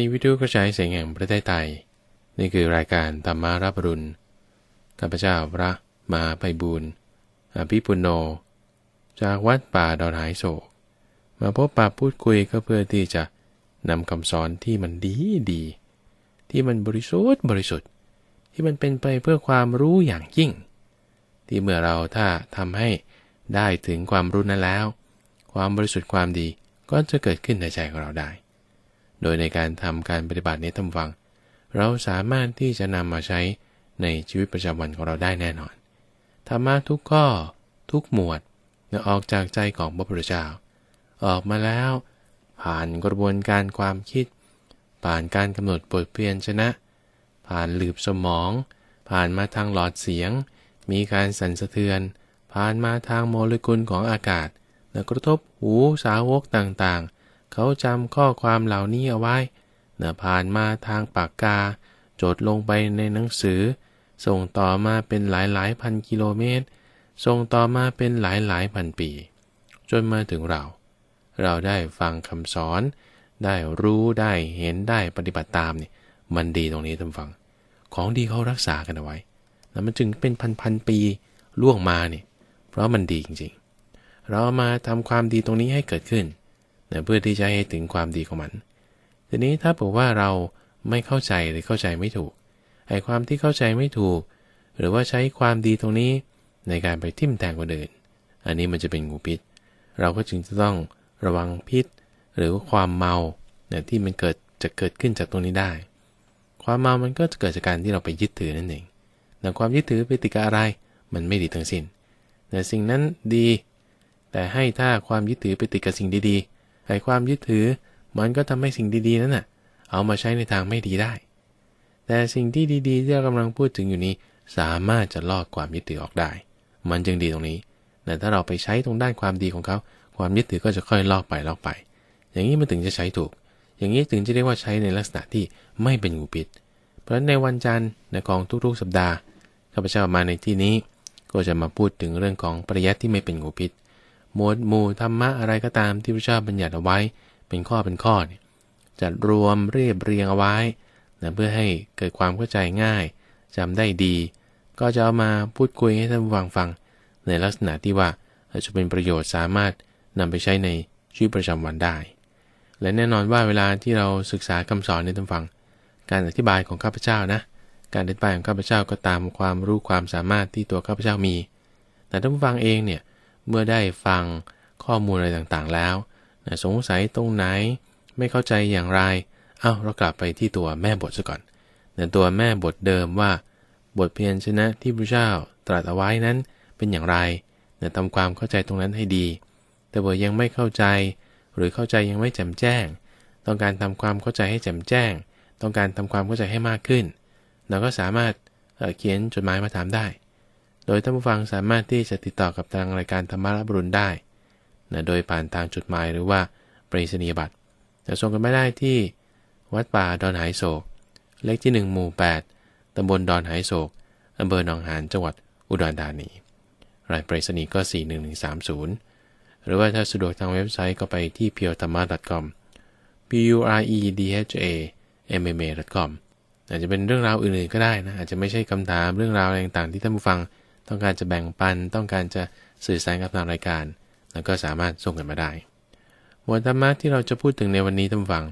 นีวิทยุกระจายเสียงแห่งประเทศไทย นี่คือรายการธรรมารับรุณข้าพเจ้าพระมหาไพบูรณ์อภิปุโน จากวัดป่าดอนหายโศก มาพบปะพูดคุยก็เพื่อที่จะนำคำสอนที่มันดีดี ที่มันบริสุทธิ์บริสุทธิ์ ที่มันเป็นไปเพื่อความรู้อย่างยิ่ง ที่เมื่อเราถ้าทำให้ได้ถึงความรู้นั้นแล้ว ความบริสุทธิ์ความดีก็จะเกิดขึ้นในใจของเราได้ โดยในการทำการปฏิบัตินี้ทำฟัง เราสามารถที่จะนำมาใช้ในชีวิตประจำวันของเราได้แน่นอนธรรมะทุกข้อ ทุกหมวดออกจากใจของพระพุทธเจ้าออกมาแล้ว ผ่านกระบวนการความคิด ผ่านการกำหนดบทเพียนชนะ ผ่านหลืบสมอง ผ่านมาทางหลอดเสียง มีการสั่นสะเทือน ผ่านมาทางโมเลกุลของอากาศและกระทบหูสาวกต่างๆ เขาจำข้อความเหล่านี้เอาไว้เนะผ่านมาทางปากกา จดลงไปในหนังสือ ส่งต่อมาเป็นหลายหลายพันกิโลเมตร ส่งต่อมาเป็นหลายหลายพันปี จนมาถึงเรา เราได้ฟังคำสอน ได้รู้ได้เห็นได้ปฏิบัติตามเนี่ยมันดีตรงนี้ท่านฟัง ของดีเขารักษากันเอาไว้แล้วมันจึงเป็นพันพันปีล่วงมาเนี่ยเพราะมันดีจริงๆ เราเอามาทำความดีตรงนี้ให้เกิดขึ้น นะเพื่อที่จะให้ถึงความดีของมัน ทีนี้ถ้าบอกว่าเราไม่เข้าใจหรือเข้าใจไม่ถูก ไอ้ความที่เข้าใจไม่ถูก หรือว่าใช้ความดีตรงนี้ในการไปทิ่มแทงคนอื่น อันนี้มันจะเป็นงูพิษ เราก็จึงจะต้องระวังพิษ หรือว่าความเมาเนี่ยที่มันเกิดจะเกิดขึ้นจากตรงนี้ได้ ความเมามันก็จะเกิดจากการที่เราไปยึดถือนั่นเองแต่ความยึดถือไปติดกับอะไร มันไม่ดีทั้งสิ้นแต่สิ่งนั้นดี แต่ให้ถ้าความยึดถือไปติดกับสิ่งดี ๆไอ้ความยึดถือมันก็ทำให้สิ่งดีๆนั้นน่ะ เอามาใช้ในทางไม่ดีได้ แต่สิ่งที่ดีๆที่เรากำลังพูดถึงอยู่นี้ สามารถจะลอกความยึดถือออกได้ มันจึงดีตรงนี้แต่ถ้าเราไปใช้ตรงด้านความดีของเขา ความยึดถือก็จะค่อยลอกไปลอกไป อย่างนี้มันถึงจะใช้ถูก อย่างนี้ถึงจะเรียกว่าใช้ในลักษณะที่ไม่เป็นงูพิษ เพราะในวันจันทร์ในของทุกๆ สัปดาห์ข้าพเจ้ามาในที่นี้ ก็จะมาพูดถึงเรื่องของปริยัติที่ไม่เป็นงูพิษ หมวดหมู่ธรรมะอะไรก็ตามที่พระเจ้าบัญญัติเอาไว้ เป็นข้อเป็นข้อเนี่ยจัดรวมเรียบเรียงเอาไว้นะเพื่อให้เกิดความเข้าใจง่ายจำได้ดี ก็จะเอามาพูดคุยให้ท่านฟังฟัง ในลักษณะที่ว่าจะเป็นประโยชน์สามารถนำไปใช้ในชีวิตประจำวันได้ และแน่นอนว่าเวลาที่เราศึกษาคำสอนในท่านฟัง การอธิบายของข้าพเจ้านะ การอธิบายของข้าพเจ้าก็ตามความรู้ความสามารถที่ตัวข้าพเจ้ามี แต่ท่านฟังเองเนี่ย เมื่อได้ฟังข้อมูลอะไรต่างๆแล้วสงสัยตรงไหนไม่เข้าใจอย่างไร เอา้าเรากลับไปที่ตัวแม่บทซะก่อนแต่ตัวแม่บทเดิมว่า บทเพียรชนะที่พระเจ้าตรัสเอาไว้นั้นเป็นอย่างไรนี่ยทำความเข้าใจตรงนั้นให้ดี แต่เบอยังไม่เข้าใจ หรือเข้าใจยังไม่แจ่มแจ้ง ต้องการทำความเข้าใจให้แจ่มแจ้ง ต้องการทำความเข้าใจให้มากขึ้น เราก็สามารถเขียนจดหมายมาถามได้ โดยท่านผู้ฟังสามารถที่จะติดต่อกับทางรายการธรรมะรับรุณได้นะโดยผ่านทางจดหมายหรือว่าปริศนียบัตรจะส่งกันไม่ได้ที่ วัดป่าดอนหายโศก เลขที่ 1 หมู่ 8 ตำบลดอนหายโศกอำเภอหนองหานจังหวัดอุดรธานี รายปริศนีก็ 41130 หรือว่าถ้าสะดวกทางเว็บไซต์ก็ไปที่ p u r e t h a m a com p u r e d h a m m a com อาจจะเป็นเรื่องราวอื่นๆก็ได้นะ อาจจะไม่ใช่คำถามเรื่องราวอะไรต่างๆที่ท่านผู้ฟัง ต้องการจะแบ่งปัน ต้องการจะสื่อสารกับทางรายการ แล้วก็สามารถส่งกันมาได้หมวดธรรมะที่เราจะพูดถึงในวันนี้ท่านฟัง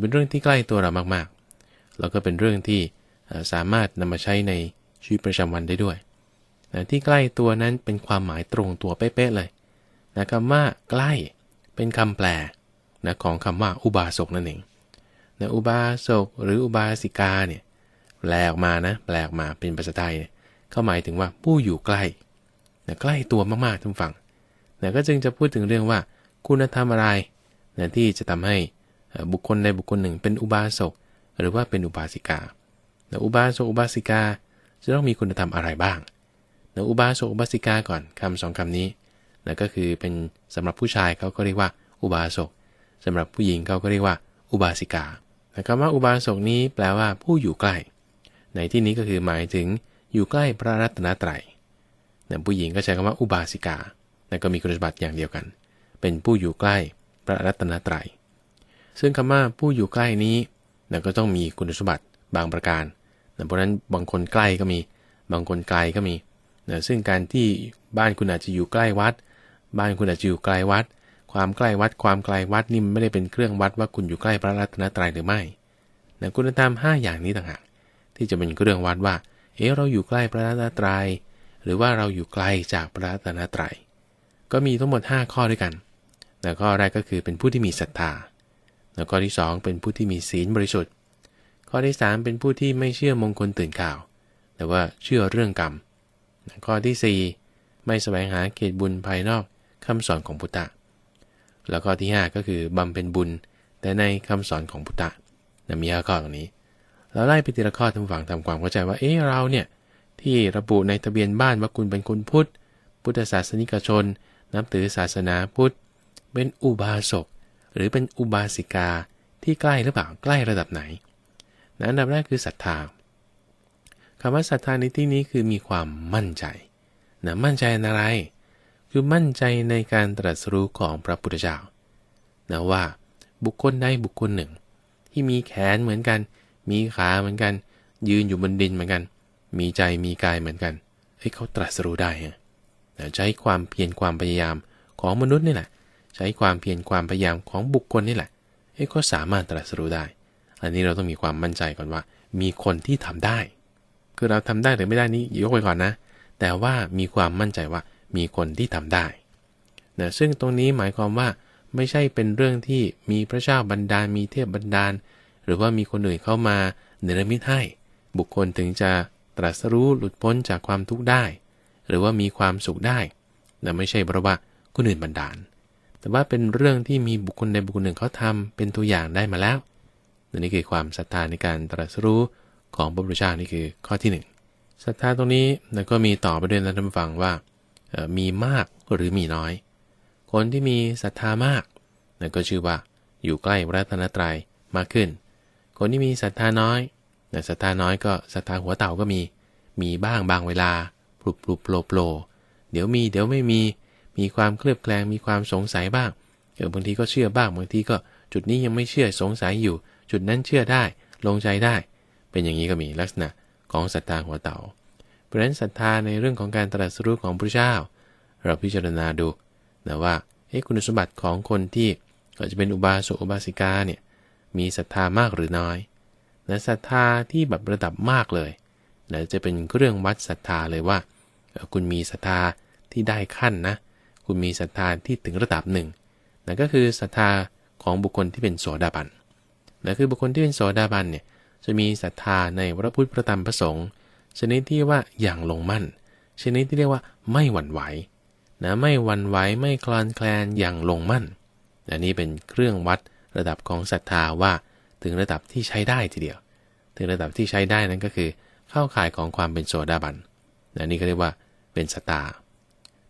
เป็นเรื่องที่ใกล้ตัวเรามากๆ แล้วก็เป็นเรื่องที่สามารถนำมาใช้ในชีวิตประจำวันได้ด้วยที่ใกล้ตัวนั้นเป็นความหมายตรงตัวเป๊ะๆเลยนะคำว่าใกล้เป็นคำแปลนะของคำว่าอุบาสกนั่นเองนะอุบาสกหรืออุบาสิกาเนี่ยแปลออกมานะแปลออกมาเป็นภาษาไทยค ก็หมายถึงว่าผู้อยู่ใกล้นะใกล้ตัวมากๆทุกฝั่งนะก็จึงจะพูดถึงเรื่องว่า คุณธรรมอะไรนะที่จะทำให้บุคคลใดบุคคลหนึ่งเป็นอุบาสกหรือว่าเป็นอุบาสิกานะอุบาสกอุบาสิกาจะต้องมีคุณธรรมอะไรบ้างนะอุบาสกอุบาสิกาก่อนคำสองคำนี้นะก็คือเป็นสำหรับผู้ชายเขาก็เรียกว่าอุบาสกสำหรับผู้หญิงเขาก็เรียกว่าอุบาสิกาคำว่าอุบาสกนี้แปลว่าผู้อยู่ใกล้ ในที่นี้ก็คือหมายถึง อยู่ใกล้พระรัตนตรัยนะผู้หญิงก็ใช้คำว่าอุบาสิกานะก็มีคุณสมบัติอย่างเดียวกัน เป็นผู้อยู่ใกล้พระรัตนตรัย ซึ่งคำว่าผู้อยู่ใกล้นี้นะก็ต้องมีคุณสมบัติบางประการนะเพราะฉะนั้นบางคนใกล้ก็มี บางคนไกลก็มีนะซึ่งการที่บ้านคุณอาจจะอยู่ใกล้วัด บ้านคุณอาจจะอยู่ไกลวัด ความใกล้วัด ความไกลวัดนี่ไม่ได้เป็นเครื่องวัดว่าคุณอยู่ใกล้พระรัตนตรัยหรือไม่นะคุณธรรม5อย่างนี้ต่างหากที่จะเป็นเครื่องวัดว่า เอ๊ะเราอยู่ใกล้พระรัตนตรัย หรือว่าเราอยู่ไกลจากพระรัตนตรัย ก็มีทั้งหมด 5 ข้อด้วยกันแล้วข้อแรกก็คือเป็นผู้ที่มีศรัทธา แล้วข้อที่ 2 เป็นผู้ที่มีศีลบริสุทธิ์ ข้อที่ 3 เป็นผู้ที่ไม่เชื่อมงคลตื่นข่าว แต่ว่าเชื่อเรื่องกรรม ข้อที่ 4 ไม่แสวงหาเขตบุญภายนอกคำสอนของพุทธะ แล้วข้อที่ 5 ก็คือบำเพ็ญบุญแต่ในคำสอนของพุทธะนะมีห้าข้อตรงนี้ เราไล่ไปทีละข้อทำฝังทำความเข้าใจว่าเอ๊ะเราเนี่ยที่ระบุในทะเบียนบ้านว่าคุณเป็นคนพุทธ พุทธศาสนิกชน นับถือศาสนาพุทธ เป็นอุบาสกหรือเป็นอุบาสิกาที่ใกล้หรือเปล่าใกล้ระดับไหนนะอันดับแรกคือศรัทธาคำว่าศรัทธาในที่นี้คือมีความมั่นใจนะมั่นใจในอะไร คือมั่นใจในการตรัสรู้ของพระพุทธเจ้านะว่าบุคคลใดบุคคลหนึ่ง ที่มีแขนเหมือนกัน มีขาเหมือนกัน ยืนอยู่บนดินเหมือนกัน มีใจมีกายเหมือนกันเฮ้ยเขาตรัสรู้ได้ฮะใช้ความเพียรความพยายามของมนุษย์นี่แหละ ใช้ความเพียรความพยายามของบุคคลนี่แหละเฮ้ยก็สามารถตรัสรู้ได้ อันนี้เราต้องมีความมั่นใจก่อนว่า มีคนที่ทำได้ คือเราทำได้หรือไม่ได้นี้ยกไว้ก่อนนะ แต่ว่ามีความมั่นใจว่ามีคนที่ทำได้นะซึ่งตรงนี้หมายความว่าไม่ใช่เป็นเรื่องที่มีพระเจ้าบันดาลมีเทพบันดาล หรือว่ามีคนอื่นเข้ามาเนรมิตให้ บุคคลถึงจะตรัสรู้หลุดพ้นจากความทุกข์ได้ หรือว่ามีความสุขได้แต่ไม่ใช่เพราะว่าคนอื่นบันดาล แต่ว่าเป็นเรื่องที่มีบุคคลใดบุคคลหนึ่งเขาทำเป็นตัวอย่างได้มาแล้วนี่คือความศรัทธาในการตรัสรู้ของพระพุทธเจ้านี่คือข้อที่ 1ศรัทธาตรงนี้แล้วก็มีต่อไปด้วยนะท่านฟังว่ามีมากหรือมีน้อย คนที่มีศรัทธามากนั่นก็ชื่อว่าอยู่ใกล้พระธนตรัยมากขึ้น คนที่มีศรัทธาน้อยแต่ศรัทธาน้อยก็ศรัทธาหัวเต่าก็มี มีบ้างบางเวลาปลุบปลุบโปรโปรเดี๋ยวมีเดี๋ยวไม่มี มีความเคลือบแคลงมีความสงสัยบ้างเออบางทีก็เชื่อบ้างบางทีก็จุดนี้ยังไม่เชื่อสงสัยอยู่ จุดนั้นเชื่อได้ลงใจได้ เป็นอย่างนี้ก็มีลักษณะของศรัทธาหัวเต่า เพราะฉะนั้นศรัทธาในเรื่องของการตรัสรู้ของพระเจ้า เราพิจารณาดูนะว่าเฮ้คุณสมบัติของคนที่ก็จะเป็นอุบาสกอุบาสิกาเนี่ย มีศรัทธามากหรือน้อยนะศรัทธาที่แบบระดับมากเลยนะจะเป็นเครื่องวัดศรัทธาเลยว่า คุณมีศรัทธาที่ได้ขั้นนะ คุณมีศรัทธาที่ถึงระดับหนึ่งนั่นก็คือศรัทธาของบุคคลที่เป็นโสดาบันนะคือบุคคลที่เป็นโสดาบันเนี่ยจะมีศรัทธาในพระพุทธพระธรรมพระสงฆ์ชนิดที่ว่าอย่างลงมั่น ชนิดที่เรียกว่าไม่หวั่นไหวนะไม่หวั่นไหวไม่คลอนแคลนอย่างลงมั่นอันนี้เป็นเครื่องวัด ระดับของศรัทธาว่าถึงระดับที่ใช้ได้ทีเดียว ถึงระดับที่ใช้ได้นั้นก็คือ เข้าข่ายของความเป็นโสดาบันนนี่ก็เรียกว่าเป็นสตา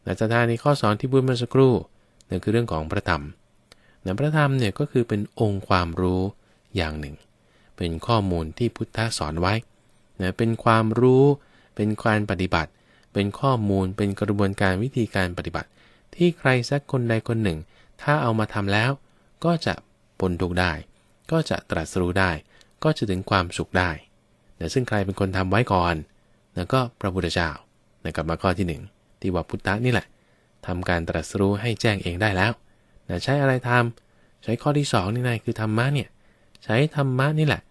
แต่ศรัทธาในข้อสอนที่พูดเมื่อสักครู่นั่นคือเรื่องของพระธรรมนพระธรรมเนี่ยก็คือเป็นองค์ความรู้อย่างหนึ่ง เป็นข้อมูลที่พุทธะสอนไว้นะเป็นความรู้ เป็นการปฏิบัติ เป็นข้อมูล เป็นกระบวนการวิธีการปฏิบัติ ที่ใครสักคนใดคนหนึ่ง ถ้าเอามาทำแล้ว ก็จะ พ้นทุกได้ ก็จะตรัสรู้ได้ ก็จะถึงความสุขได้แต่ซึ่งใครเป็นคนทำไว้ก่อนแล้วก็พระพุทธเจ้านะกลับมาข้อที่ 1 ที่ว่าพุทธะนี่แหละทำการตรัสรู้ให้แจ้งเองได้แล้วนะใช้อะไรทำใช้ข้อที่2นี่นายคือธรรมะเนี่ยใช้ธรรมะนี่แหละ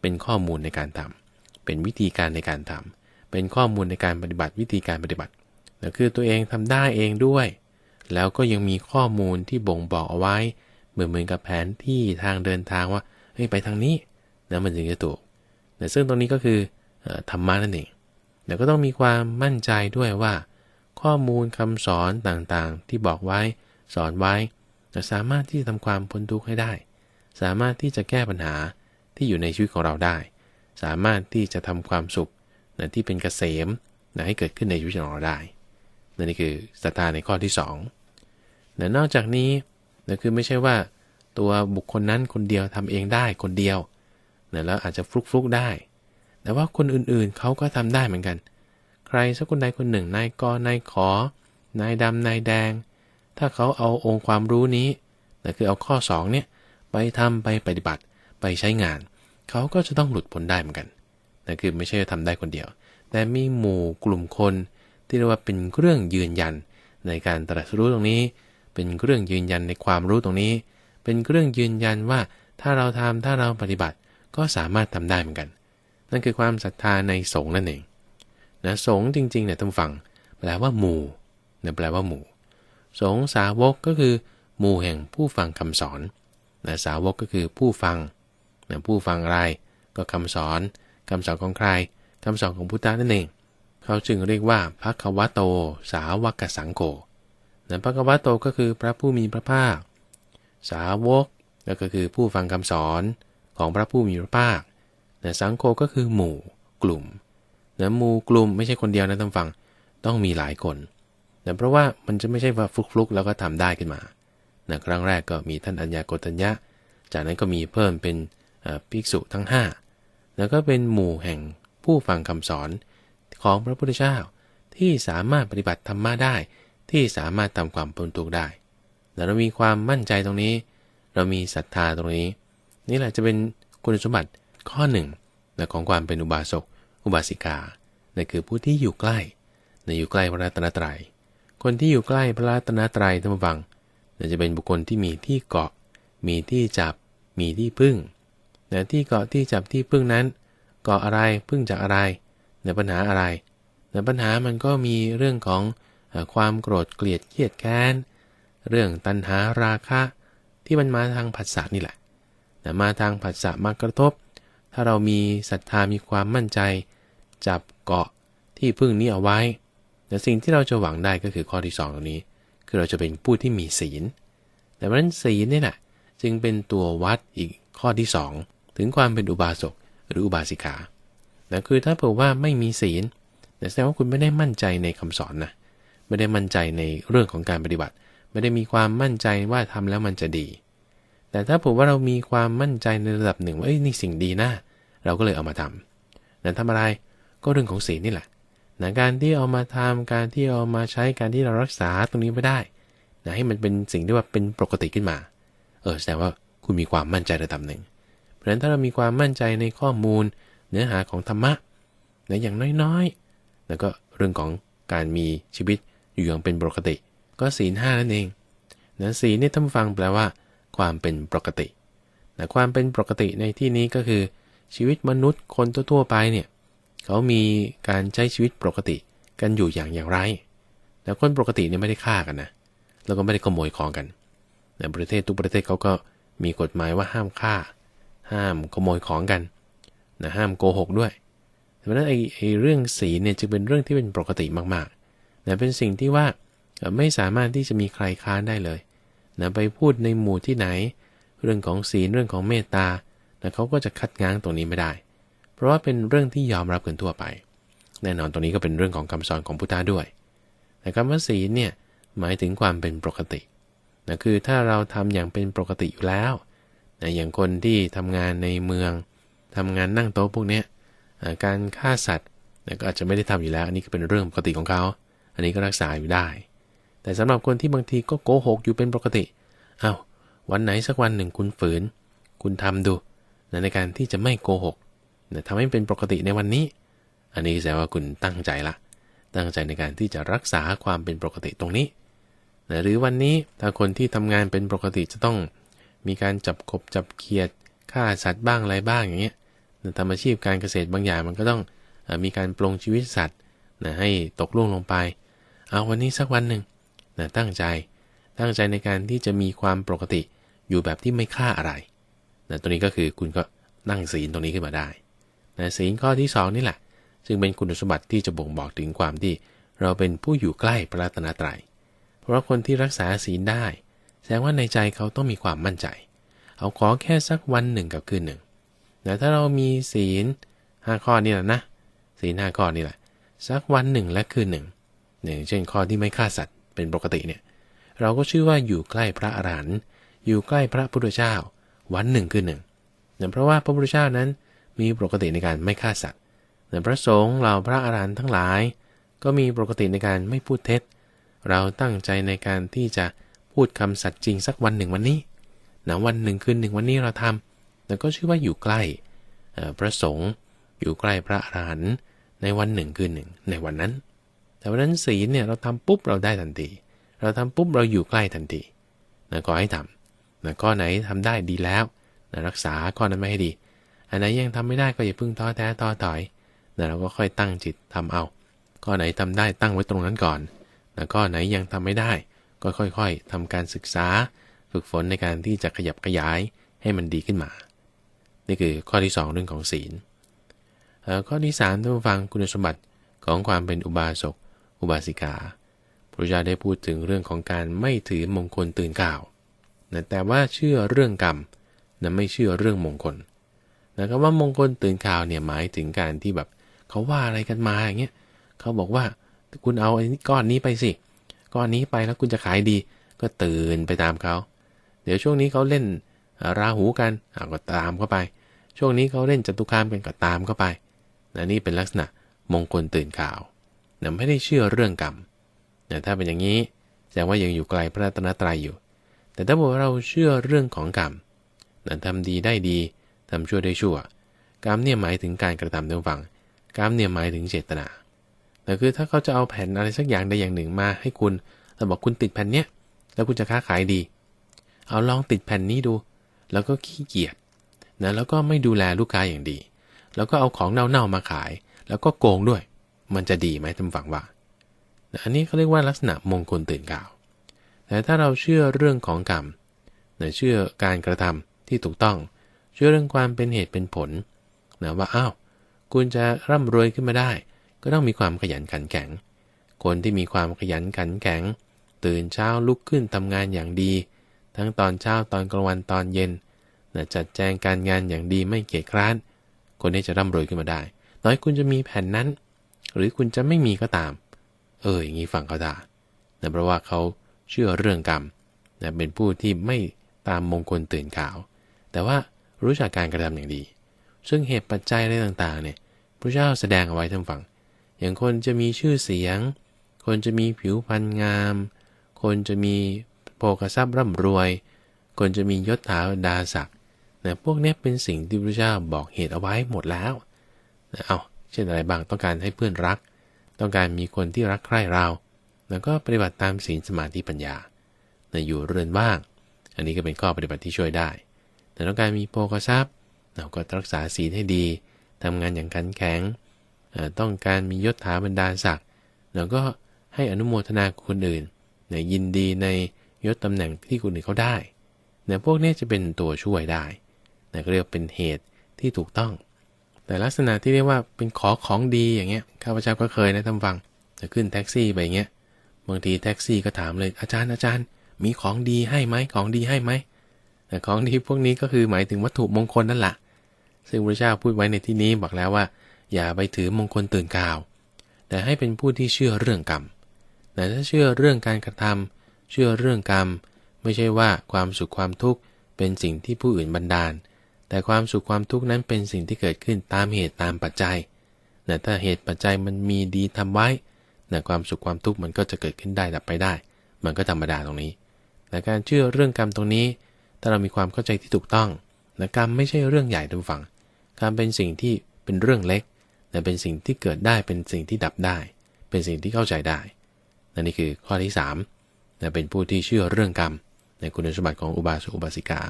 เป็นข้อมูลในการทำเป็นวิธีการในการทำเป็นข้อมูลในการปฏิบัติวิธีการปฏิบัตินะคือตัวเองทำได้เองด้วย แล้วก็ยังมีข้อมูลที่บ่งบอกเอาไว้ เหมือนเหมือนกับแผนที่ทางเดินทางว่าเฮ้ยไปทางนี้นะมันถึงจะถูกนะซึ่งตรงนี้ก็คือธรรมะนั่นเองแต่ก็ต้องมีความมั่นใจด้วยว่า ข้อมูลคำสอนต่างๆ ที่บอกไว้สอนไว้จะสามารถที่จะทำความพ้นทุกข์ให้ได้ สามารถที่จะแก้ปัญหาที่อยู่ในชีวิตของเราได้ สามารถที่จะทำความสุขนะที่เป็นเกษมนะให้เกิดขึ้นในชีวิตของเราได้นั่นนี่คือศรัทธาในข้อที่2นะนอกจากนี้ นะคือไม่ใช่ว่าตัวบุคคลนั้นคนเดียวทำเองได้คนเดียวนะแล้วอาจจะฟลุกฟลุกได้ แต่ว่าคนอื่นๆเขาก็ทำได้เหมือนกัน ใครสักคนใดคนหนึ่งนายกนายขอนายดำนายแดง ถ้าเขาเอาองค์ความรู้นี้นะคือเอาข้อ2เนี่ยไปทำไปปฏิบัติไปใช้งาน เขาก็จะต้องหลุดพ้นได้เหมือนกันนะคือไม่ใช่ทำได้คนเดียว แต่มีหมู่กลุ่มคนที่เรียกว่าเป็นเครื่องยืนยันในการตรัสรู้ตรงนี้ เป็นเครื่องยืนยันในความรู้ตรงนี้ เป็นเครื่องยืนยันว่าถ้าเราทำถ้าเราปฏิบัติก็สามารถทำได้เหมือนกัน นั่นคือความศรัทธาในสงฆ์นั่นเองนะสงฆ์จริงๆเนี่ยต้องฟังแปลว่าหมู่เนะแปลว่าหมู่ สงฆ์สาวกก็คือหมู่แห่งผู้ฟังคำสอนนะสาวกก็คือผู้ฟังนะผู้ฟังอะไรก็คำสอนคำสอนของใครคำสอนของพุทธะนั่นเอง เขาจึงเรียกว่าพระควโต สาวกสังโฆ นะพระควโตก็คือพระผู้มีพระภาค สาวกก็คือผู้ฟังคำสอนของพระผู้มีพระภาคนะสังโฆก็คือหมู่กลุ่มนะหมู่กลุ่มไม่ใช่คนเดียวนะท่านฟังต้องมีหลายคนนะเพราะว่ามันจะไม่ใช่ว่าฟลุกๆแล้วก็ทำได้ขึ้นมานะครั้งแรกก็มีท่านอัญญาโกตัญญะ จากนั้นก็มีเพิ่มเป็นภิกษุทั้ง 5 แล้วก็เป็นหมู่แห่งผู้ฟังคำสอนของพระพุทธเจ้าที่สามารถปฏิบัติธรรมะได้ ที่สามารถทำความพ้นทุกข์ได้แล้วเรามีความมั่นใจตรงนี้ เรามีศรัทธาตรงนี้ นี่แหละจะเป็นคุณสมบัติข้อหนึ่งของความเป็นอุบาสก อุบาสิกานั่นคือผู้ที่อยู่ใกล้ในอยู่ใกล้พระรัตนตรยัย คนที่อยู่ใกล้พระรัตนตรัยท่านผู้ฟังจะเป็นบุคคลที่มีที่เกาะ มีที่จับ มีที่พึ่งแต่ที่เกาะที่จับที่พึ่งนั้น เกาะอะไรพึ่งจากอะไรในปัญหาอะไรในปัญหามันก็มีเรื่องของ ความโกรธเกลียดเครียดแค้น เรื่องตัณหาราคะ ที่มันมาทางผัสสะนี่แหละแต่มาทางผัสสะมากระทบ ถ้าเรามีศรัทธามีความมั่นใจ จับเกาะที่พึ่งนี้เอาไว้แต่สิ่งที่เราจะหวังได้ก็คือข้อที่2ตรงนี้ คือเราจะเป็นผู้ที่มีศีล แต่เพราะนั้นศีลนี่แหละจึงเป็นตัววัดอีกข้อที่ 2 ถึงความเป็นอุบาสกหรืออุบาสิกานะคือถ้าเผื่อว่าไม่มีศีลแสดงว่าคุณไม่ได้มั่นใจในคำสอนนะ ไม่ได้มั่นใจในเรื่องของการปฏิบัติ ไม่ได้มีความมั่นใจว่าทำแล้วมันจะดี แต่ถ้าผมว่าเรามีความมั่นใจในระดับหนึ่งว่าเอ้ยนี่สิ่งดีนะ เราก็เลยเอามาทำนั้นทำอะไรก็เรื่องของศีลนี่แหละนะการที่เอามาทำการที่เอามาใช้การที่เรารักษาตรงนี้ไม่ได้นะให้มันเป็นสิ่งที่ว่าเป็นปกติขึ้นมา เออแสดงว่าคุณมีความมั่นใจระดับหนึ่ง เพราะฉะนั้นถ้าเรามีความมั่นใจในข้อมูลเนื้อหาของธรรมะนะอย่างน้อยๆ แล้วก็เรื่องของการมีชีวิต อยู่อย่างเป็นปกติ ก็ศีลห้านั่นเองนะศีลนี่ท่านฟังแปลว่า ความเป็นปกตินะความเป็นปกติในที่นี้ก็คือ ชีวิตมนุษย์คนทั่วๆไปเนี่ยเขามีการใช้ชีวิตปกติกันอยู่อย่างอย่างไรแต่คนปกติเนี่ยไม่ได้ฆ่ากันนะแล้วก็ไม่ได้ขโมยของกันในประเทศทุกประเทศเขาก็มีกฎหมายว่าห้ามฆ่า ห้ามขโมยของกันนะห้ามโกหกด้วยเพราะฉะนั้นไอ้ไอ้เรื่องศีลเนี่ยจึงเป็นเรื่องที่เป็นปกติมากๆ นะเป็นสิ่งที่ว่าไม่สามารถที่จะมีใครค้านได้เลยนะไปพูดในหมู่ที่ไหน เรื่องของศีลเรื่องของเมตตานะเขาก็จะคัดง้างตรงนี้ไม่ได้ เพราะว่าเป็นเรื่องที่ยอมรับกันทั่วไป แน่นอนตรงนี้ก็เป็นเรื่องของคำสอนของพุทธาด้วย แต่คำว่าศีลเนี่ยหมายถึงความเป็นปกตินะคือถ้าเราทำอย่างเป็นปกติอยู่แล้วนะอย่างคนที่ทำงานในเมืองทำงานนั่งโต๊ะพวกนี้การฆ่าสัตว์ก็อาจจะไม่ได้ทำอยู่แล้ว อันนี้ก็เป็นเรื่องปกติของเขา อันนี้ก็รักษาอยู่ได้ แต่สำหรับคนที่บางทีก็โกหกอยู่เป็นปกติเอา้าวันไหนสักวันหนึ่งคุณฝืน คุณทำดูในการที่จะไม่โกหกทำให้เป็นปกติในวันนี้ อันนี้แสดงว่าคุณตั้งใจละ ตั้งใจในการที่จะรักษาความเป็นปกติตรงนี้หรือวันนี้ถ้าคนที่ทำงานเป็นปกติจะต้องมีการจับกบจับเขียดฆ่าสัตว์บ้างอะไรบ้างอย่างเงี้ยทำอาชีพการเกษตรบางอย่างมันก็ต้องมีการปลงชีวิตสัตว์นะให้ตกล่วงลงไป เอาวันนี้สักวันหนึ่งนะตั้งใจ ตั้งใจในการที่จะมีความปกติอยู่แบบที่ไม่ฆ่าอะไรนะตัวนี้ก็คือคุณก็นั่งศีลตรงนี้ขึ้นมาได้นะศีลข้อที่ 2 นี่แหละ ซึ่งเป็นคุณสมบัติที่จะบ่งบอกถึงความที่เราเป็นผู้อยู่ใกล้พระรัตนตรัย เพราะคนที่รักษาศีลได้ แสดงว่าในใจเขาต้องมีความมั่นใจ เอาขอแค่สักวันหนึ่งกับคืนหนึ่งแต่ถ้าเรามีศีลห้าข้อนี่แหละนะศีลห้าข้อนี่แหละ สักวันหนึ่งและคืนหนึ่ง อย่างเช่นข้อที่ไม่ฆ่าสัตว์เป็นปกติเนี่ยเราก็ชื่อว่าอยู่ใกล้พระอรหันต์อยู่ใกล้พระพุทธเจ้า วันหนึ่งคืนหนึ่งเนื่องเพราะว่าพระพุทธเจ้านั้นมีปกติในการไม่ฆ่าสัตว์เนื่องพระสงฆ์เหล่าพระอรหันต์ทั้งหลาย ก็มีปกติในการไม่พูดเท็จ เราตั้งใจในการที่จะพูดคำสัตย์จริงสักวันหนึ่งวันนี้นะวันหนึ่งคืนหนึ่งวันนี้เราทำแล้วก็ชื่อว่าอยู่ใกล้พระสงฆ์อยู่ใกล้พระอรหันต์ในวันหนึ่งคืนหนึ่งในวันนั้น แต่วันนั้นศีลเนี่ยเราทำปุ๊บเราได้ทันที เราทำปุ๊บเราอยู่ใกล้ทันทีนะก็ให้ทำนะข้อไหนทำได้ดีแล้วนะรักษาข้อนั้นไม่ให้ดี อันไหนยังทำไม่ได้ก็อย่าพึ่งท้อแท้ท้อถอยนะเราก็ค่อยตั้งจิตทำเอา ข้อไหนทำได้ตั้งไว้ตรงนั้นก่อนนะข้อไหนยังทำไม่ได้ ก็ค่อยๆทำการศึกษา ฝึกฝนในการที่จะขยับขยายให้มันดีขึ้นมา นี่คือข้อที่ 2 เรื่องของศีลข้อที่3ท่านฟังคุณสมบัติของความเป็นอุบาสก อุบาสิกา พระเจ้าได้พูดถึงเรื่องของการไม่ถือมงคลตื่นก่าวนะแต่ว่าเชื่อเรื่องกรรมนะไม่เชื่อเรื่องมงคลนะคำว่ามงคลตื่นข่าวเนี่ยหมายถึงการที่แบบเขาว่าอะไรกันมาอย่างเงี้ยเขาบอกว่าคุณเอาไอ้ก้อนนี้ไปสิ ก้อนนี้ไปแล้วคุณจะขายดี ก็ตื่นไปตามเขา เดี๋ยวช่วงนี้เขาเล่นราหูกันก็ตามเข้าไป ช่วงนี้เขาเล่นจตุคามกันก็ตามเข้าไปนะนี่เป็นลักษณะมงคลตื่นข่าว นะไม่ได้เชื่อเรื่องกรรมนะถ้าเป็นอย่างนี้แสดงว่ายังอยู่ไกลพระรัตนตรัยอยู่ แต่ถ้าบอกว่าเราเชื่อเรื่องของกรรมนะทำดีได้ดีทำชั่วได้ชั่ว กรรมเนี่ยหมายถึงการกระทำเดิมฝังกรรมเนี่ยหมายถึงเจตนาแต่คือถ้าเขาจะเอาแผ่นอะไรสักอย่างใดอย่างหนึ่งมาให้คุณแล้วบอกคุณติดแผ่นเนี้ยแล้วคุณจะค้าขายดี เอาลองติดแผ่นนี้ดู แล้วก็ขี้เกียจนะแล้วก็ไม่ดูแลลูกค้าอย่างดี แล้วก็เอาของเน่าๆมาขาย แล้วก็โกงด้วย มันจะดีไหมท่านฟังว่า อันนี้เขาเรียกว่าลักษณะมงคลตื่นก่าว แต่ถ้าเราเชื่อเรื่องของกรรมเชื่อการกระทำที่ถูกต้อง เชื่อเรื่องความเป็นเหตุเป็นผลนะว่าอ้าวคุณจะร่ำรวยขึ้นมาได้ ก็ต้องมีความขยันขันแข็ง คนที่มีความขยันขันแข็ง ตื่นเช้าลุกขึ้นทำงานอย่างดี ทั้งตอนเช้าตอนกลางวันตอนเย็นนะจัดแจงการงานอย่างดีไม่เกียจคร้าน คนนี้จะร่ำรวยขึ้นมาได้ น้อยคุณจะมีแผ่นนั้น หรือคุณจะไม่มีก็ตาม เอออย่างนี้ฟังเขาได้นะเพราะว่าเขาเชื่อเรื่องกรรมนะเป็นผู้ที่ไม่ตามมงคลตื่นข่าว แต่ว่ารู้จักการกระทำอย่างดี ซึ่งเหตุปัจจัยอะไรต่างๆเนี่ยพระเจ้าแสดงเอาไว้ทั้งฝั่งอย่างคนจะมีชื่อเสียง คนจะมีผิวพรรณงาม คนจะมีโภคทรัพย์ร่ำรวย คนจะมียศถาดาศักดิ์นะพวกนี้เป็นสิ่งที่พระเจ้าบอกเหตุเอาไว้หมดแล้วนะเอา เช่นอะไรบ้างต้องการให้เพื่อนรัก ต้องการมีคนที่รักใคร่เรา แล้วก็ปฏิบัติตามศีลสมาธิปัญญาในอยู่เรือนว่าง อันนี้ก็เป็นข้อปฏิบัติที่ช่วยได้ แต่ต้องการมีโภคทรัพย์เราก็รักษาศีลให้ดีทำงานอย่างขันแข็ง ต้องการมียศถาบรรดาศักดิ์เราก็ให้อนุโมทนาคนอื่นนยินดีในยศตำแหน่งที่คนอื่นเขาได้เนี่ยพวกนี้จะเป็นตัวช่วยได้นะเรียกเป็นเหตุที่ถูกต้อง แต่ลักษณะที่เรียกว่าเป็นขอของดีอย่างเงี้ยข้าพเจ้าก็เคยนะท่านฟังจะขึ้นแท็กซี่ไปอย่างเงี้ยบางทีแท็กซี่ก็ถามเลยอาจารย์อาจารย์ มีของดีให้ไหมของดีให้ไหมแต่ของดีพวกนี้ก็คือหมายถึงวัตถุมงคลนั่นแหละซึ่งพระเจ้าพูดไว้ในที่นี้บอกแล้วว่า อย่าไปถือมงคลตื่นกาว แต่ให้เป็นผู้ที่เชื่อเรื่องกรรมแต่ถ้าเชื่อเรื่องการกระทำเชื่อเรื่องกรรม ไม่ใช่ว่าความสุขความทุกข์เป็นสิ่งที่ผู้อื่นบันดาล แต่ความสุขความทุกข์นั้นเป็นสิ่งที่เกิดขึ้นตามเหตุตามปัจจัยแต่ถ้าเหตุปัจจัยมันมีดีทำไว้แต่ความสุขความทุกข์มันก็จะเกิดขึ้นได้ดับไปได้ มันก็ธรรมดาตรงนี้แต่การเชื่อเรื่องกรรมตรงนี้ ถ้าเรามีความเข้าใจที่ถูกต้องแต่กรรมไม่ใช่เรื่องใหญ่ทุกฝั่งกรรมเป็นสิ่งที่เป็นเรื่องเล็กแต่เป็นสิ่งที่เกิดได้เป็นสิ่งที่ดับได้ เป็นสิ่งที่เข้าใจได้นั่นนี่คือข้อที่3นะเป็นผู้ที่เชื่อเรื่องกรรม ในคุณสมบัติของอุบาสกอุบาสิกา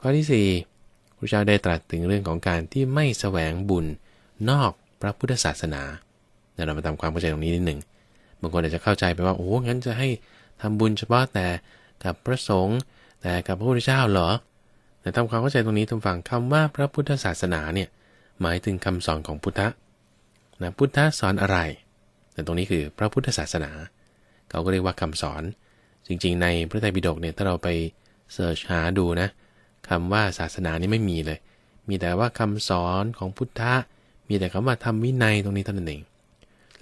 ข้อที่4 พระเจ้าได้ตรัสถึงเรื่องของการที่ไม่แสวงบุญนอกพระพุทธศาสนาเรามาทำความเข้าใจตรงนี้นิดหนึ่งบางคนอาจจะเข้าใจไปว่าโอ้งั้นจะให้ทำบุญเฉพาะแต่กับพระสงฆ์แต่กับพระพุทธเจ้าเหรอ แต่ทำความเข้าใจตรงนี้ทุกฝั่งคำว่าพระพุทธศาสนาเนี่ยหมายถึงคำสอนของพุทธนะพุทธสอนอะไร แต่ตรงนี้คือพระพุทธศาสนา เขาก็เรียกว่าคำสอน จริงๆ ในพระไตรปิฎกเนี่ยถ้าเราไปเสิร์ชหาดูนะ คำว่าศาสนานี่ไม่มีเลย มีแต่ว่าคำสอนของพุทธะ มีแต่คำว่าทำวินัยตรงนี้เท่านั้นเอง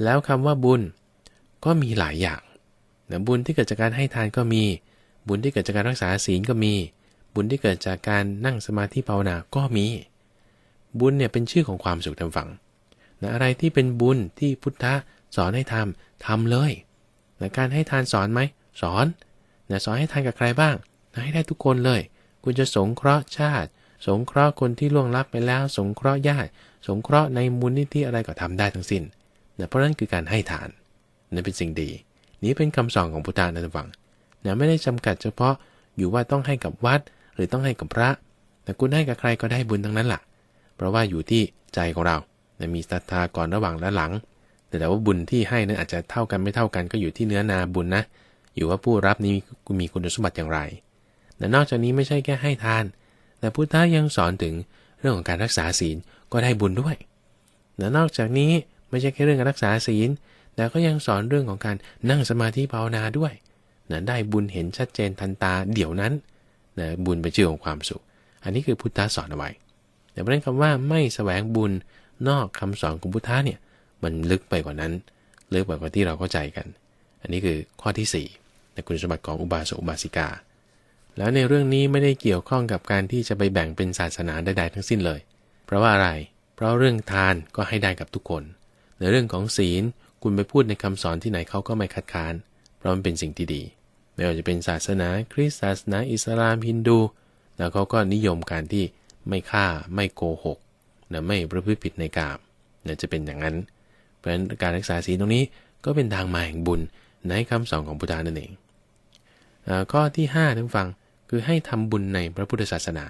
แล้วคำว่าบุญก็มีหลายอย่างนะบุญที่เกิดจากการให้ทานก็มี บุญที่เกิดจากการรักษาศีลก็มี บุญที่เกิดจากการนั่งสมาธิภาวนาก็มี บุญเนี่ยเป็นชื่อของความสุขทางฝังนะอะไรที่เป็นบุญที่พุทธะสอนให้ทำทำเลยนะการให้ทานสอนไหมสอนนะสอนให้ทานกับใครบ้างนะให้ได้ทุกคนเลย คุณจะสงเคราะห์ชาติ สงเคราะห์คนที่ล่วงลับไปแล้ว สงเคราะห์ญาติ สงเคราะห์ในมูลนิธิอะไรก็ทำได้ทั้งสิน้นเพราะนั้นคือการให้ทานนั่นเป็นสิ่งดี นี้เป็นคำสอนของพุทธานะท่านฟังนะไม่ได้จำกัดเฉพาะอยู่ว่าต้องให้กับวัด หรือต้องให้กับพระ แต่คุณให้กับใครก็ได้บุญทั้งนั้นแหละเพราะว่าอยู่ที่ใจของเรานะมีศรัทธาก่อนระหว่างและหลัง แต่แต่ว่าบุญที่ให้นั้นอาจจะเท่ากันไม่เท่ากันก็อยู่ที่เนื้อนาบุญนะ อยู่ว่าผู้รับนี้มีคุณสมบัติอย่างไร แต่นอกจากนี้ไม่ใช่แค่ให้ทาน แต่พุทธะยังสอนถึงเรื่องของการรักษาศีลก็ได้บุญด้วยแต่นอกจากนี้ไม่ใช่แค่เรื่องการรักษาศีล แต่ก็ยังสอนเรื่องของการนั่งสมาธิภาวนาด้วยนะได้บุญเห็นชัดเจนทันตาเดี๋ยวนั้นนะบุญเป็นชื่อของความสุข อันนี้คือพุทธะสอนเอาไว้ แต่ประเด็นคำว่าไม่แสวงบุญนอกคำสอนของพุทธะเนี่ยมันลึกไปกว่านั้นลึกไปกว่าที่เราเข้าใจกัน อันนี้คือข้อที่4ในคุณสมบัติของอุบาสกอุบาสิกา แล้วในเรื่องนี้ไม่ได้เกี่ยวข้องกับการที่จะไปแบ่งเป็นศาสนาใดๆทั้งสิ้นเลย เพราะว่าอะไร เพราะเรื่องทานก็ให้ได้กับทุกคน ในเรื่องของศีลคุณไปพูดในคำสอนที่ไหนเขาก็ไม่คัดค้าน เพราะมันเป็นสิ่งที่ดี ไม่ว่าจะเป็นศาสนาคริสต์ศาสนาอิสลามฮินดู แล้วเขาก็นิยมการที่ไม่ฆ่าไม่โกหกนะไม่ประพฤติผิดในกามนะจะเป็นอย่างนั้น เพราะฉะนั้นการรักษาศีลตรงนี้ก็เป็นทางมาแห่งบุญในคำสอนของพุทธานั่นเอง ข้อที่5ท่านฟัง คือให้ทำบุญในพระพุทธศาสนา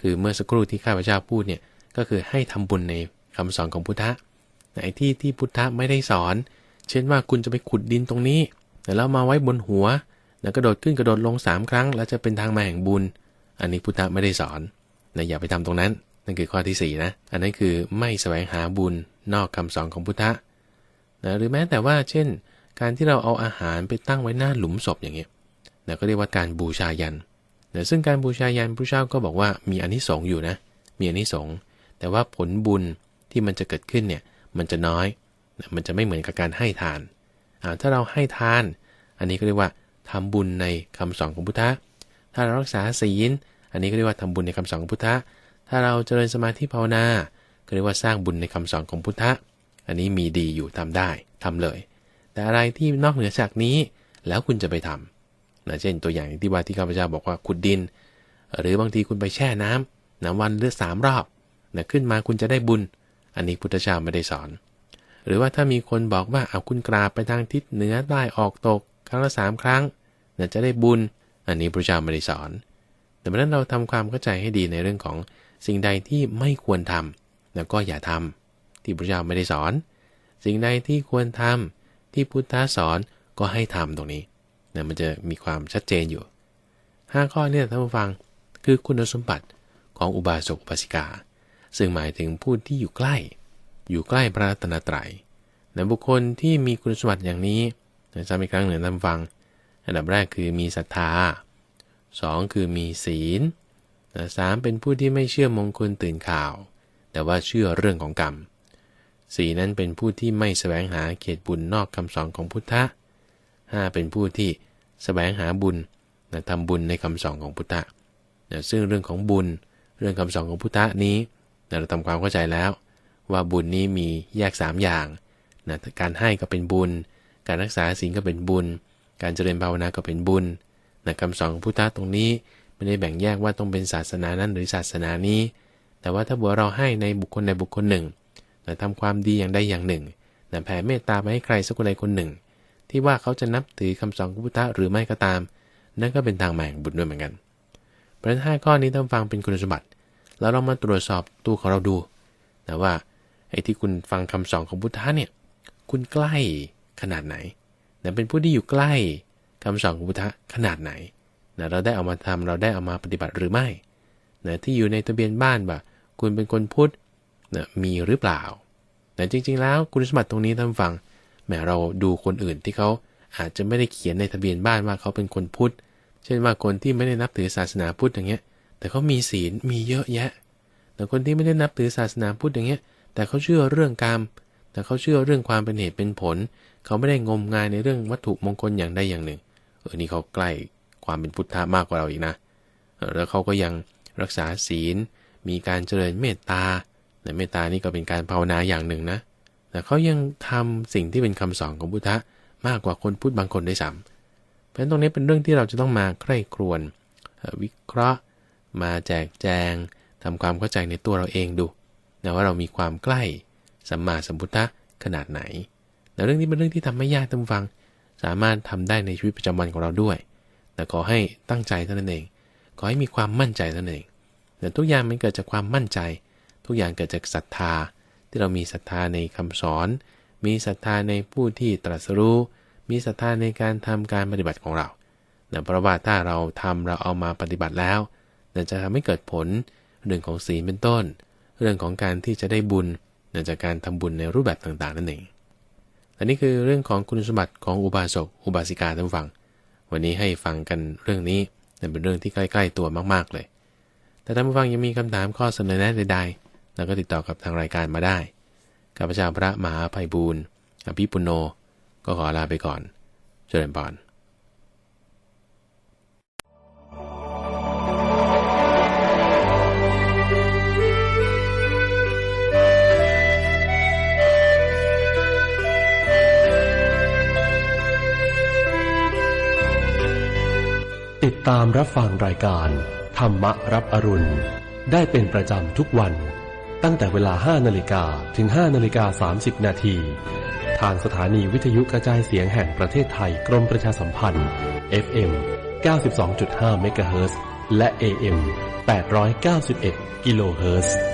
คือเมื่อสักครู่ที่ข้าพเจ้าพูดเนี่ยก็คือให้ทำบุญในคำสอนของพุทธะไอ้ที่ที่พุทธะไม่ได้สอน เช่นว่าคุณจะไปขุดดินตรงนี้แล้วมาไว้บนหัวแล้วกระโดดขึ้นกระโดดลง 3 ครั้ง แล้วจะเป็นทางมาแห่งบุญ อันนี้พุทธะไม่ได้สอนนะอย่าไปทำตรงนั้น นั่นคือข้อที่4นะ อันนั้นคือไม่แสวงหาบุญนอกคำสอนของพุทธะนะหรือแม้แต่ว่าเช่น การที่เราเอาอาหารไปตั้งไว้หน้าหลุมศพอย่างเงี้ยนะก็เรียกว่าการบูชายัน นะซึ่งการบูชายันพระเจ้าก็บอกว่ามีอนนิสงส์อยู่นะ มีอนนิสงส์แต่ว่าผลบุญที่มันจะเกิดขึ้นเนี่ยมันจะน้อย มันจะไม่เหมือนกับการให้ทาน ถ้าเราให้ทาน อันนี้ก็เรียกว่าทำบุญในคำสอนของพุทธะ ถ้าเรารักษาศีล อันนี้ก็เรียกว่าทำบุญในคำสอนของพุทธะ ถ้าเราเจริญสมาธิภาวนา ก็เรียกว่าสร้างบุญในคำสอนของพุทธะ อันนี้มีดีอยู่ทำได้ทำเลย แต่อะไรที่นอกเหนือจากนี้แล้วคุณจะไปทำ นะเช่นตัวอย่างที่ว่าที่ข้าพเจ้าบอกว่าขุดดิน หรือบางทีคุณไปแช่น้ำนะวันเลือสามรอบนะขึ้นมาคุณจะได้บุญ อันนี้พุทธเจ้าไม่ได้สอน หรือว่าถ้ามีคนบอกว่าเอาคุณกราบไปทางทิศเหนือใต้ออกตกครั้งละสามครั้งน่าจะได้บุญ อันนี้พระเจ้าไม่ได้สอน แต่เมื่อนั้นเราทำความเข้าใจให้ดีในเรื่องของสิ่งใดที่ไม่ควรทำแล้วก็อย่าทำที่พระเจ้าไม่ได้สอน สิ่งใดที่ควรทำที่พุทธสอนก็ให้ทำตรงนี้ นะมันจะมีความชัดเจนอยู่ 5 ข้อเนี้ท่านผู้ฟังคือคุณสมบัติของอุบาสกอุบาสิกา ซึ่งหมายถึงผู้ที่อยู่ใกล้ อยู่ใกล้พระรัตนตรัยในบุคคลที่มีคุณสมบัติอย่างนี้จำอีกครั้งหนึ่งท่านฟัง อันดับแรกคือมีศรัทธา 2 คือมีศีลสามเป็นผู้ที่ไม่เชื่อมงคลตื่นข่าว แต่ว่าเชื่อเรื่องของกรรมสี่นั้นเป็นผู้ที่ไม่แสวงหาเขตบุญนอกคำสอนของพุทธะ ห้าเป็นผู้ที่แสวงหาบุญทำบุญในคำสอนของพุทธะซึ่งเรื่องของบุญ เรื่องคำสอนของพุทธะนี้เราทำความเข้าใจแล้ว ว่าบุญนี้มีแยก 3 อย่างนะการให้ก็เป็นบุญ การรักษาศีลก็เป็นบุญ การเจริญภาวนาก็เป็นบุญนะคำสอนของพุทธะตรงนี้ไม่ได้แบ่งแยกว่าต้องเป็นศาสนานั้นหรือศาสนานี้ แต่ว่าถ้าบัวเราให้ในบุคคลใดบุคคลหนึ่งนะทำความดีอย่างใดอย่างหนึ่งนะแผ่เมตตาไปให้ใครสักคนใดคนหนึ่ง ที่ว่าเขาจะนับถือคำสอนของพุทธะหรือไม่ก็ตาม นั่นก็เป็นทางแห่งบุญด้วยเหมือนกัน เพราะฉะนั้นห้าข้อนี้ต้องฟังเป็นคุณสมบัติ แล้วเรามาตรวจสอบตัวของเราดูนะว่าไอ้ที่คุณฟังคำสอนของพุทธะเนี่ย คุณใกล้ขนาดไหนนะเป็นผู้ที่อยู่ใกล้คำสอนของพุทธะขนาดไหนนะเราได้เอามาทำเราได้เอามาปฏิบัติหรือไม่นะที่อยู่ในทะเบียนบ้านบ่าคุณเป็นคนพุทธนะมีหรือเปล่าแต่จริง ๆ แล้วคุณสมบัติตรงนี้ท่านฟัง แม้เราดูคนอื่นที่เขาอาจจะไม่ได้เขียนในทะเบียนบ้านว่าเขาเป็นคนพุทธ เช่นว่าคนที่ไม่ได้นับถือศาสนาพุทธอย่างเงี้ย แต่เขามีศีลมีเยอะแยะ แต่คนที่ไม่ได้นับถือศาสนาพุทธอย่างเงี้ย แต่เขาเชื่อเรื่องกรรม แต่เขาเชื่อเรื่องความเป็นเหตุเป็นผล เขาไม่ได้งมงายในเรื่องวัตถุมงคลอย่างใดอย่างหนึ่ง เออ นี่เขาใกล้ความเป็นพุทธะมากกว่าเราอีกนะ แล้วเขาก็ยังรักษาศีล มีการเจริญเมตตาแต่เมตตานี่ก็เป็นการภาวนาอย่างหนึ่งนะ แต่เขายังทำสิ่งที่เป็นคำสอนของพุทธะมากกว่าคนพูดบางคนได้ซ้ำเพราะฉะนั้นตรงนี้เป็นเรื่องที่เราจะต้องมาใคร่ครวญวิเคราะห์ มาแจกแจงทำความเข้าใจในตัวเราเองดูนะว่าเรามีความใกล้สัมมาสัมพุทธะขนาดไหนแต่เรื่องนี้เป็นเรื่องที่ทำไม่ยากท่านฟัง สามารถทำได้ในชีวิตประจำวันของเราด้วย แต่ขอให้ตั้งใจเท่านั้นเอง ขอให้มีความมั่นใจเท่านั้นเองแต่ทุกอย่างมันเกิดจากความมั่นใจ ทุกอย่างเกิดจากศรัทธา ที่เรามีศรัทธาในคำสอน มีศรัทธาในผู้ที่ตรัสรู้ มีศรัทธาในการทำการปฏิบัติของเราแต่เพราะว่าถ้าเราทำเราเอามาปฏิบัติแล้วจะทำให้เกิดผลเรื่องของศีลเป็นต้น เรื่องของการที่จะได้บุญจากการทำบุญในรูปแบบต่างๆนั่นเองอันนี้คือเรื่องของคุณสมบัติของอุบาสกอุบาสิกาท่านฟัง วันนี้ให้ฟังกันเรื่องนี้เป็นเรื่องที่ใกล้ ๆ ตัวมากๆเลย แต่ท่านผู้ฟังยังมีคำถามข้อเสนอแนะใดๆ เราก็ติดต่อกับทางรายการมาได้ข้าพเจ้าพระมหาภัยบูรณ์อภิปุโน ก็ขอลาไปก่อน เจริญพรติดตามรับฟังรายการ ธรรมรับอรุณ ได้เป็นประจำทุกวัน ตั้งแต่เวลา 5 นาฬิกาถึง 5 นาฬิกา 30 นาที ทางสถานีวิทยุกระจายเสียงแห่งประเทศไทยกรมประชาสัมพันธ์ FM 92.5เมกะเฮิรตซ์และ AM 891 กิโลเฮิรตซ์